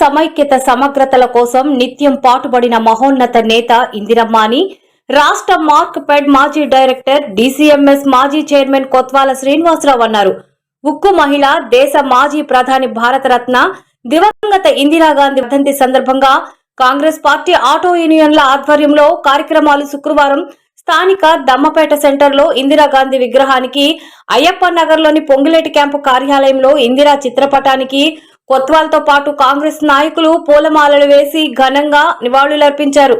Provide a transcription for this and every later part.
సమైక్యత సమగ్రతల కోసం నిత్యం పాటుపడిన మహోన్నత నేత ఇందిరమ్మ అని రాష్ట్ర మార్క్ పెడ్ మాజీ డైరెక్టర్ డిసిఎంఎస్ మాజీ చైర్మన్ కొత్వాల శ్రీనివాసరావు అన్నారు. ఉక్కు మహిళ దేశ మాజీ ప్రధాని భారతరత్న దివంగత ఇందిరాగాంధీ వర్ధంతి సందర్భంగా కాంగ్రెస్ పార్టీ ఆటో యూనియన్ల ఆధ్వర్యంలో కార్యక్రమాలు శుక్రవారం స్థానిక దమ్మపేట సెంటర్లో ఇందిరాగాంధీ విగ్రహానికి అయ్యప్ప నగర్లోని పొంగులేటి క్యాంపు కార్యాలయంలో ఇందిరా చిత్రపటానికి కొత్వాల్తో పాటు కాంగ్రెస్ నాయకులు పూలమాలలు వేసి ఘనంగా నివాళులర్పించారు.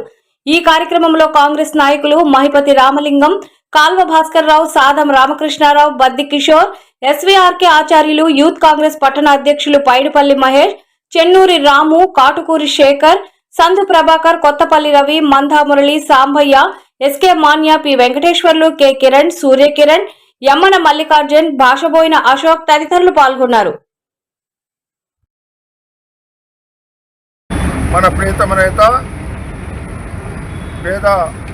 ఈ కార్యక్రమంలో కాంగ్రెస్ నాయకులు మహిపతి రామలింగం కాల్వ భాస్కర్ రావు సాదం రామకృష్ణారావు బద్ది కిషోర్ ఎస్వీఆర్కే ఆచార్యులు యూత్ కాంగ్రెస్ పట్టణ అధ్యక్షులు Paidipalli Mahesh Chennuri Ramu Katukuri Shekhar Sandhu Prabhakar Kothapalli Ravi Manda Murali Sambaiah SK Manya P Venkateswarlu K Kiran Surya Kiran Yammana Mallikarjun Bhashaboina Ashok తదితరులు పాల్గొన్నారు. మన ప్రియతమ నేత పేద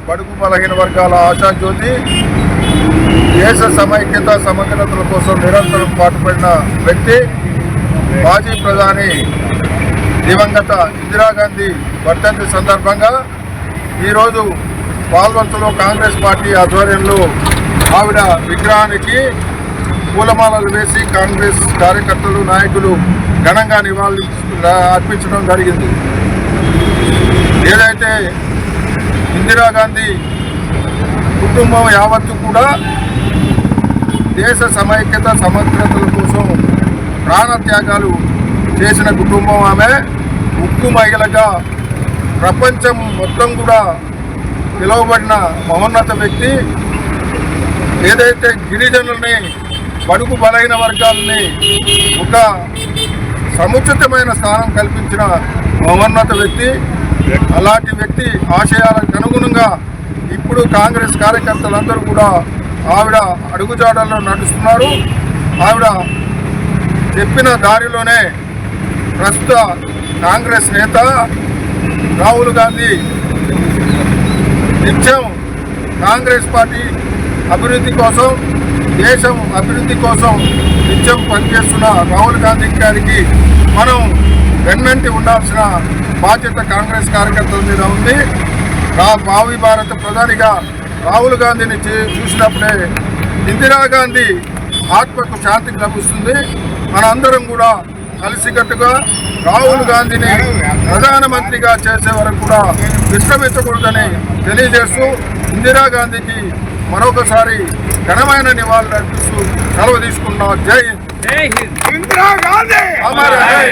బడుగు బలహీన వర్గాల ఆశాజ్యోతి దేశ సమైక్యత సమగ్రతల కోసం నిరంతరం పాటుపడిన వ్యక్తి మాజీ ప్రధాని దివంగత ఇందిరాగాంధీ వర్ధంతి సందర్భంగా ఈరోజు పాల్వంతలో కాంగ్రెస్ పార్టీ ఆధ్వర్యంలో ఆవిడ విగ్రహానికి పూలమాలలు వేసి కాంగ్రెస్ కార్యకర్తలు నాయకులు ఘనంగా నివాళులు అర్పించడం జరిగింది. ఏదైతే ఇందిరాగాంధీ కుటుంబం యావత్తు కూడా దేశ సమైక్యత సమగ్రతల కోసం ప్రాణత్యాగాలు చేసిన కుటుంబం ఆమె. ఉక్కు మహిళగా ప్రపంచం మొత్తం కూడా పిలువబడిన మహోన్నత వ్యక్తి. ఏదైతే గిరిజనుల్ని బడుగు బలైన వర్గాలని ఒక సముచితమైన స్థానం కల్పించిన మహోన్నత వ్యక్తి అలాంటి వ్యక్తి ఆశయాలకు అనుగుణంగా ఇప్పుడు కాంగ్రెస్ కార్యకర్తలందరూ కూడా ఆవిడ అడుగుజాడల్లో నడుస్తున్నారు. ఆవిడ చెప్పిన దారిలోనే ప్రస్తుత కాంగ్రెస్ నేత రాహుల్ గాంధీ నిత్యం కాంగ్రెస్ పార్టీ అభివృద్ధి కోసం దేశం అభివృద్ధి కోసం నిత్యం పనిచేస్తున్న రాహుల్ గాంధీ గారికి మనం వెన్నంటి ఉండాల్సిన బాధ్యత కాంగ్రెస్ కార్యకర్తల మీద ఉంది. భావి భారత ప్రధానిగా రాహుల్ గాంధీని చూసినప్పుడే ఇందిరాగాంధీ ఆత్మకు శాంతి లభిస్తుంది. మనందరం కూడా కలిసికట్టుగా రాహుల్ గాంధీని ప్రధానమంత్రిగా చేసే వరకు కూడా విశ్రమించకూడదని తెలియజేస్తూ ఇందిరాగాంధీకి మరొకసారి ఘనమైన నివాళులు అర్పిస్తూ సెలవు తీసుకున్నాం జై హింద్. జై!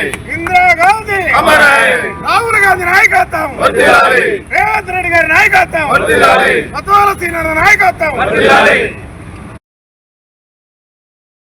రాహుల్ గాంధీ నాయకత్వం. రేవంత్ రెడ్డి గారి నాయకత్వం. నాయకత్వం.